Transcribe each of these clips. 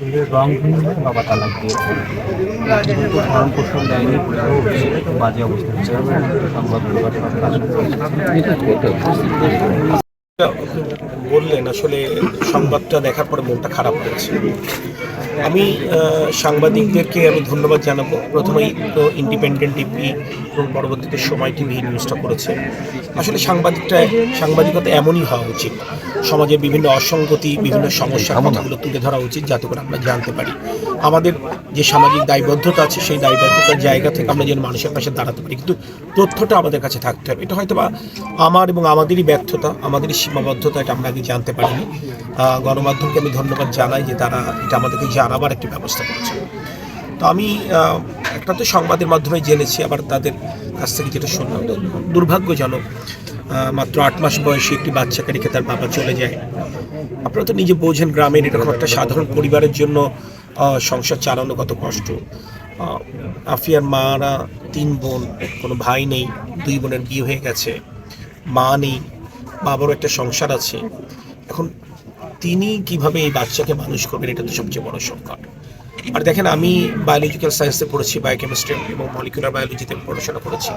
শরীরের রং ভিন্ন বাবা তালাক কিন্তু ভরণ পোষণ দেয়নি বাজে অবস্থা হচ্ছে। সংবাদ বললেন আসলে সংবাদটা দেখার পরে মনটা খারাপ হয়েছে আমি সাংবাদিকদেরকে আমি ধন্যবাদ জানাব। প্রথমেই তো ইন্ডিপেন্ডেন্ট টিভি এবং পরবর্তীতে সময় টিভি নিউজটা করেছে। আসলে সাংবাদিকটা সাংবাদিকতা এমনই হওয়া উচিত। সমাজের বিভিন্ন অসঙ্গতি বিভিন্ন সমস্যার কথাগুলো তুলে ধরা উচিত যাতে করে আমরা জানতে পারি। আমাদের যে সামাজিক দায়বদ্ধতা আছে, সেই দায়বদ্ধতার জায়গা থেকে আমরা যেন মানুষের পাশে দাঁড়াতে পারি। কিন্তু তথ্যটা আমাদের কাছে থাকতে হবে। এটা হয়তো বা আমার এবং আমাদেরই ব্যর্থতা, আমাদেরই সীমাবদ্ধতা, এটা আমরা আগে জানতে পারিনি। গণমাধ্যমকে আমি ধন্যবাদ জানাই যে তারা এটা আমাদেরকে জানাবার একটি ব্যবস্থা করেছে। তো আমি একটা তো সংবাদের মাধ্যমে জেনেছি, আবার তাদের কাছ থেকে যেটা শুনলাম দুর্ভাগ্যজনক মাত্র আট মাস বয়সে একটি বাচ্চাকে রেখে তার বাবা চলে যায়। আপনারা তো নিজে বোঝেন, গ্রামের এরকম একটা সাধারণ পরিবারের জন্য সংসার চালানো কত কষ্ট। আফিয়ার মারা তিন বোন, কোনো ভাই নেই, দুই বোনের বিয়ে হয়ে গেছে, মা নেই, বাবারও একটা সংসার আছে। এখন তিনি কীভাবে এই বাচ্চাকে মানুষ করবেন, এটা তো সবচেয়ে বড় সংকট। আর দেখেন, আমি বায়োলজিক্যাল সায়েন্সে পড়েছি বায়োকেমিস্ট্রি এবং মলিকুলার বায়োলজিতে পড়াশোনা করেছি।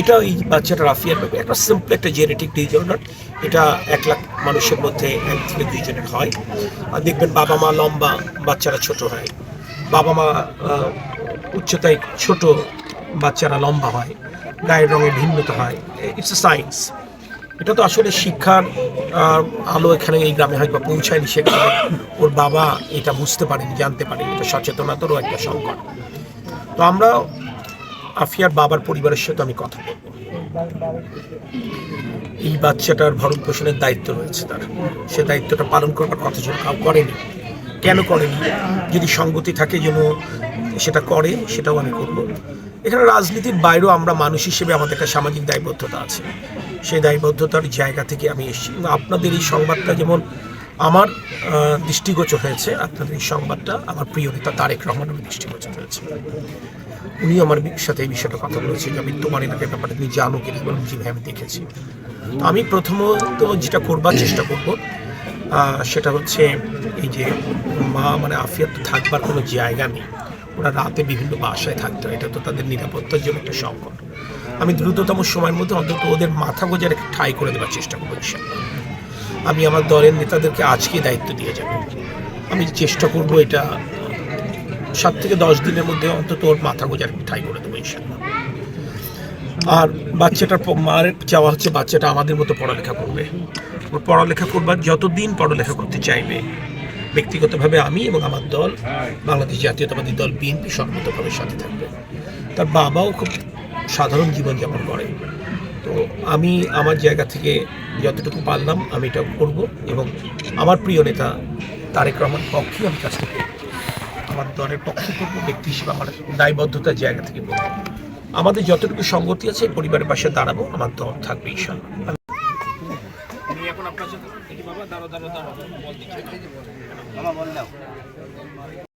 এটা এই বাচ্চাটা রাফিয়ার ব্যাপারে, একটা সিম্পল একটা জেনেটিক ডিজর্ডার এটা এক লাখ মানুষের মধ্যে এক থেকে দুইজনের হয়। আর দেখবেন, বাবা মা লম্বা, বাচ্চারা ছোট হয়। বাবা মা উচ্চতায় ছোট বাচ্চারা লম্বা হয়। গায়ের রঙে ভিন্নতা হয়। ইটস এ সায়েন্স এটা তো আসলে শিক্ষার আলো এখানে এই গ্রামে হয়তো পৌঁছায়নি সেখানে। ওর বাবা এটা বুঝতে পারেনি, জানতে পারেনি, এটা সচেতনতারও একটা সংকট। তো আমরা আফিয়ার বাবার পরিবারের সাথে আমি কথা বলব। এই বাচ্চাটার ভরণ পোষণের দায়িত্ব রয়েছে তার। সে দায়িত্বটা পালন করবার কথা ছিল কাউ করেনি কেন করেনি? যদি সঙ্গতি থাকে যেন সেটা করে, সেটাও আমি করব। এখানে রাজনীতির বাইরেও আমরা মানুষ হিসেবে আমাদের একটা সামাজিক দায়বদ্ধতা আছে। সেই দায়বদ্ধতার জায়গা থেকে আমি এসেছি। আপনাদের এই সংবাদটা যেমন আমার দৃষ্টিগোচর হয়েছে, আপনাদের এই সংবাদটা আমার প্রিয় নেতা তারেক রহমানের দৃষ্টিগোচর হয়েছে। উনি আমার সাথে এই বিষয়টা কথা বলেছে যে আমি তোমার এলাকার ব্যাপারটা তুমি জানো কিনা বলুন জি ভাই আমি দেখেছি। আমি প্রথমত যেটা করবার চেষ্টা করব সেটা হচ্ছে এই যে মা মানে আফিয়াত তো থাকবার কোনো জায়গা নেই। ওরা রাতে বিভিন্ন বাসায় থাকতো, এটা তো তাদের নিরাপত্তার জন্য একটা সংকট। আমি দ্রুততম সময়ের মধ্যে অন্তত ওদের মাথা গোজার একটা ঠাই করে দেওয়ার চেষ্টা করব। আমি আমার দলের নেতাদেরকে আজকে দায়িত্ব দিয়ে যাব। আমি চেষ্টা করব এটা সাত থেকে দশ দিনের মধ্যে অন্তত ওর মাথা গোজার ঠাই করে দেবো ইনশাল্লাহ আর বাচ্চাটার মার চাওয়া হচ্ছে বাচ্চাটা আমাদের মতো পড়ালেখা করবে। ওর পড়ালেখা করবার যতদিন পড়ালেখা করতে চাইবে, ব্যক্তিগতভাবে আমি এবং আমার দল, বাংলাদেশ জাতীয়তাবাদী দল, বিএনপি সর্বতভাবে সাথে থাকবে। তার বাবাও খুব সাধারণ জীবনযাপন করে। তো আমি আমার জায়গা থেকে যতটুকু পারলাম আমি এটা করব এবং আমার প্রিয় নেতা তারেক রহমান পক্ষে আমি কাজটা থেকে আমার দলের পক্ষে করব ব্যক্তি হিসেবে আমার দায়বদ্ধতার জায়গা থেকে বলব। আমাদের যতটুকু সঙ্গতি আছে পরিবারের পাশে দাঁড়াবো আমার তো থাকবে ঈশ্বর এখন আপনার সাথে বাবা দাঁড়ো দাঁড়ো দাঁড়ো বল দিচ্ছি।